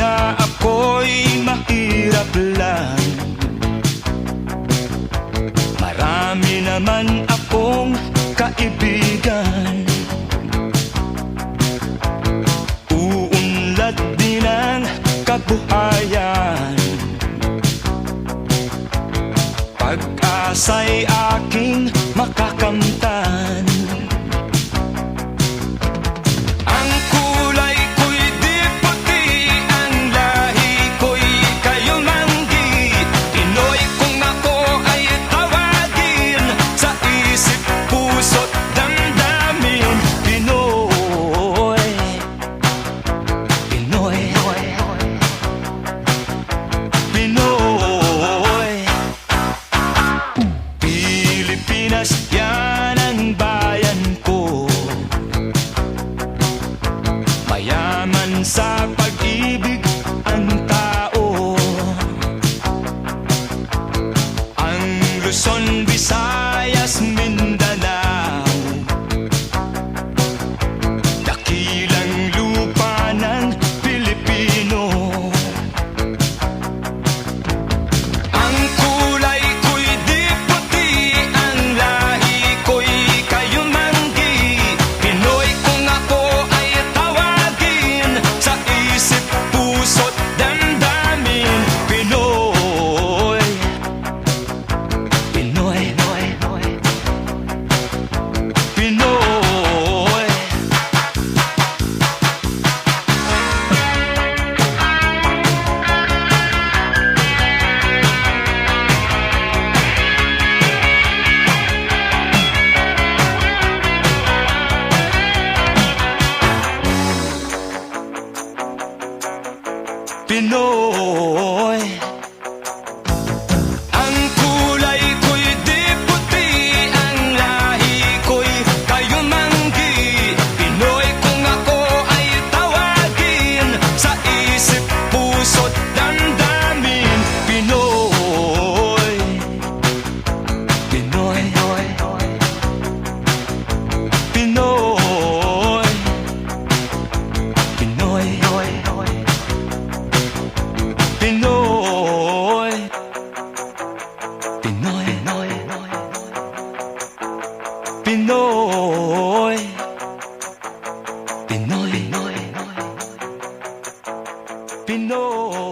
na ako'y mahirap lang Marami naman akong kaibigan. kabuhayan Pag-asa'y aking makakamtan. pag-ibig ang tao. Ang Luzon, Visayas, Mindanao. Pinoy. Pinoy. Pinoy. Pinoy. Pinoy.